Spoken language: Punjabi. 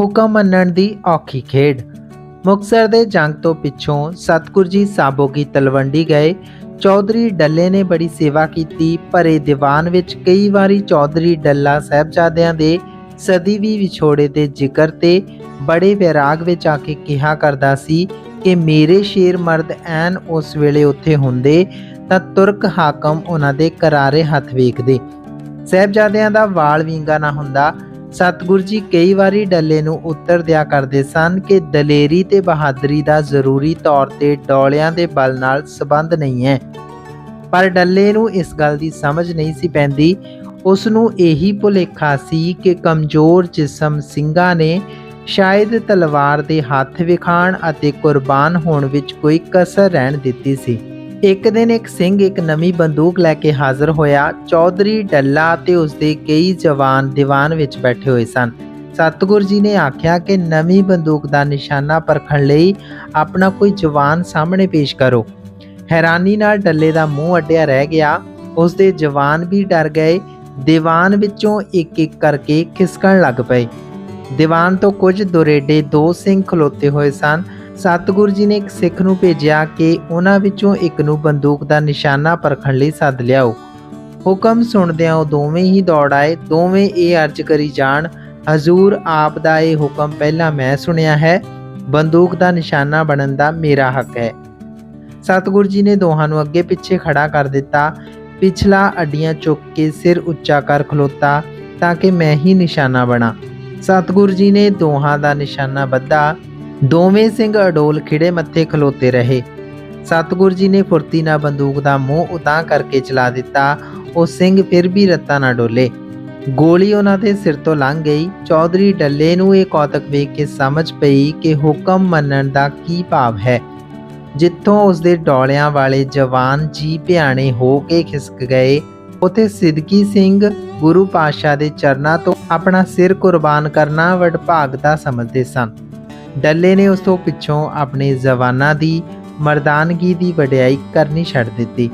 ਹੁਕਮ ਮੰਨਣ ਦੀ ਔਖੀ ਖੇਡ। ਮੁਕਤਸਰ ਦੇ ਜੰਗ ਤੋਂ ਪਿੱਛੋਂ ਸਤਗੁਰ ਜੀ ਸਾਬੋ ਕੀ ਤਲਵੰਡੀ ਗਏ। ਚੌਧਰੀ ਡੱਲੇ ਨੇ ਬੜੀ ਸੇਵਾ ਕੀਤੀ, ਭਰੇ ਦੀਵਾਨ ਵਿੱਚ ਕਈ ਵਾਰੀ ਚੌਧਰੀ ਡੱਲਾ ਸਾਹਿਬਜ਼ਾਦਿਆਂ ਦੇ ਸਦੀ ਵਿਛੋੜੇ ਦੇ ਜ਼ਿਕਰ ਤੇ ਬੜੇ ਵਿਰਾਗ ਵਿੱਚ ਆ ਕੇ ਕਿਹਾ ਕਰਦਾ ਸੀ ਕਿ ਮੇਰੇ ਸ਼ੇਰ ਮਰਦ ਐਨ ਉਸ ਵੇਲੇ ਉੱਥੇ ਹੁੰਦੇ ਤਾਂ ਤੁਰਕ ਹਾਕਮ ਉਹਨਾਂ ਦੇ ਕਰਾਰੇ ਹੱਥ ਵੇਖਦੇ। ਸਾਹਿਬਜ਼ਾਦਿਆਂ ਦਾ ਵਾਲ ਵਿੰਗਾ ਨਾ ਹੁੰਦਾ ਸਤਿਗੁਰ ਜੀ ਕਈ ਵਾਰੀ ਡੱਲੇ ਨੂੰ ਉੱਤਰ ਦਿਆ ਕਰਦੇ ਸਨ ਕਿ ਦਲੇਰੀ ਤੇ ਬਹਾਦਰੀ ਦਾ ਜ਼ਰੂਰੀ ਤੌਰ ਤੇ ਡੌਲਿਆਂ ਦੇ ਬਲ ਨਾਲ ਸੰਬੰਧ ਨਹੀਂ ਹੈ। ਪਰ ਡੱਲੇ ਨੂੰ ਇਸ ਗੱਲ ਦੀ ਸਮਝ ਨਹੀਂ ਸੀ ਪੈਂਦੀ। ਉਸ ਨੂੰ ਇਹੀ ਭੁਲੇਖਾ ਸੀ ਕਿ ਕਮਜ਼ੋਰ ਜਿਸਮ ਸਿੰਘਾਂ ਨੇ ਸ਼ਾਇਦ ਤਲਵਾਰ ਦੇ ਹੱਥ ਵਿਖਾਣ ਅਤੇ ਕੁਰਬਾਨ ਹੋਣ ਵਿੱਚ ਕੋਈ ਕਸਰ ਰਹਿਣ ਦਿੱਤੀ ਸੀ। ਇੱਕ ਦਿਨ ਇੱਕ ਸਿੰਘ ਇੱਕ ਨਵੀਂ ਬੰਦੂਕ ਲੈ ਕੇ ਹਾਜ਼ਰ ਹੋਇਆ। ਚੌਧਰੀ ਡੱਲਾ ਤੇ ਉਸਦੇ ਕਈ ਜਵਾਨ ਦੀਵਾਨ ਵਿੱਚ ਬੈਠੇ ਹੋਏ ਸਨ। ਸਤਿਗੁਰ ਜੀ ਨੇ ਆਖਿਆ ਕਿ ਨਵੀਂ ਬੰਦੂਕ ਦਾ ਨਿਸ਼ਾਨਾ ਪਰਖਣ ਲਈ ਆਪਣਾ ਕੋਈ ਜਵਾਨ ਸਾਹਮਣੇ ਪੇਸ਼ ਕਰੋ। ਹੈਰਾਨੀ ਨਾਲ ਡੱਲੇ ਦਾ ਮੂੰਹ ਅੱਡਿਆ ਰਹਿ ਗਿਆ। ਉਸਦੇ ਜਵਾਨ ਵੀ ਡਰ ਗਏ। ਦੀਵਾਨ ਵਿੱਚੋਂ ਇੱਕ ਇੱਕ ਕਰਕੇ ਖਿਸਕਣ ਲੱਗ ਪਏ। ਦੀਵਾਨ ਤੋਂ ਕੁਝ ਦੁਰੇਡੇ ਦੋ ਸਿੰਘ ਖਲੋਤੇ ਹੋਏ ਸਨ। ਸਤਿਗੁਰ ਜੀ ਨੇ ਇੱਕ ਸਿੱਖ ਨੂੰ ਭੇਜਿਆ ਕਿ ਉਹਨਾਂ ਵਿੱਚੋਂ ਇੱਕ ਨੂੰ ਬੰਦੂਕ ਦਾ ਨਿਸ਼ਾਨਾ ਪਰਖਣ ਲਈ ਸੱਦ ਲਿਆਓ। ਹੁਕਮ ਸੁਣਦਿਆਂ ਉਹ ਦੋਵੇਂ ਹੀ ਦੌੜ ਆਏ, ਦੋਵੇਂ ਇਹ ਅਰਜ਼ ਕਰੀ ਜਾਣ, ਹਜ਼ੂਰ, ਆਪ ਦਾ ਇਹ ਹੁਕਮ ਪਹਿਲਾਂ ਮੈਂ ਸੁਣਿਆ ਹੈ, ਬੰਦੂਕ ਦਾ ਨਿਸ਼ਾਨਾ ਬਣਨ ਦਾ ਮੇਰਾ ਹੱਕ ਹੈ। ਸਤਿਗੁਰ ਜੀ ਨੇ ਦੋਹਾਂ ਨੂੰ ਅੱਗੇ ਪਿੱਛੇ ਖੜਾ ਕਰ ਦਿੱਤਾ, ਪਿਛਲਾ ਅੱਡੀਆਂ ਚੁੱਕ ਕੇ ਸਿਰ ਉੱਚਾ ਕਰ ਖਲੋਤਾ ਤਾਂ ਕਿ ਮੈਂ ਹੀ ਨਿਸ਼ਾਨਾ ਬਣਾ। ਸਤਿਗੁਰ ਜੀ ਨੇ ਦੋਹਾਂ ਦਾ ਨਿਸ਼ਾਨਾ ਬੱਧਾ ਦੋਵੇਂ ਸਿੰਘ ਅਡੋਲ ਖਿੜੇ ਮੱਥੇ ਖਲੋਤੇ ਰਹੇ। ਸਤਿਗੁਰ ਜੀ ਨੇ ਫੁਰਤੀ ਨਾਲ ਬੰਦੂਕ ਦਾ ਮੂੰਹ ਉਤਾਂ ਕਰਕੇ ਚਲਾ ਦਿੱਤਾ, ਉਹ ਸਿੰਘ ਫਿਰ ਵੀ ਰੱਤਾ ਨਾ ਡੋਲੇ। ਗੋਲੀ ਉਹਨਾਂ ਦੇ ਸਿਰ ਤੋਂ ਲੰਘ ਗਈ। ਚੌਧਰੀ ਡੱਲੇ ਨੂੰ ਇਹ ਕੌਤਕ ਵੇਖ ਕੇ ਸਮਝ ਪਈ ਕਿ ਹੁਕਮ ਮੰਨਣ ਦਾ ਕੀ ਭਾਵ ਹੈ। ਜਿੱਥੋਂ ਉਸਦੇ ਡੋਲਿਆਂ ਵਾਲੇ ਜਵਾਨ ਜੀ ਭਿਆਣੇ ਹੋ ਕੇ ਖਿਸਕ ਗਏ, ਉਥੇ ਸਿੱਧਕੀ ਸਿੰਘ ਗੁਰੂ ਪਾਤਸ਼ਾਹ ਦੇ ਚਰਨਾਂ ਤੋਂ ਆਪਣਾ ਸਿਰ ਕੁਰਬਾਨ ਕਰਨਾ ਵਡਭਾਗ ਦਾ ਸਮਝਦੇ ਸਨ। ਡੱਲੇ ਨੇ ਉਸ ਤੋਂ ਪਿੱਛੋਂ ਆਪਣੇ ਜਵਾਨਾਂ ਦੀ ਮਰਦਾਨਗੀ ਦੀ ਵਡਿਆਈ ਕਰਨੀ ਛੱਡ ਦਿੱਤੀ।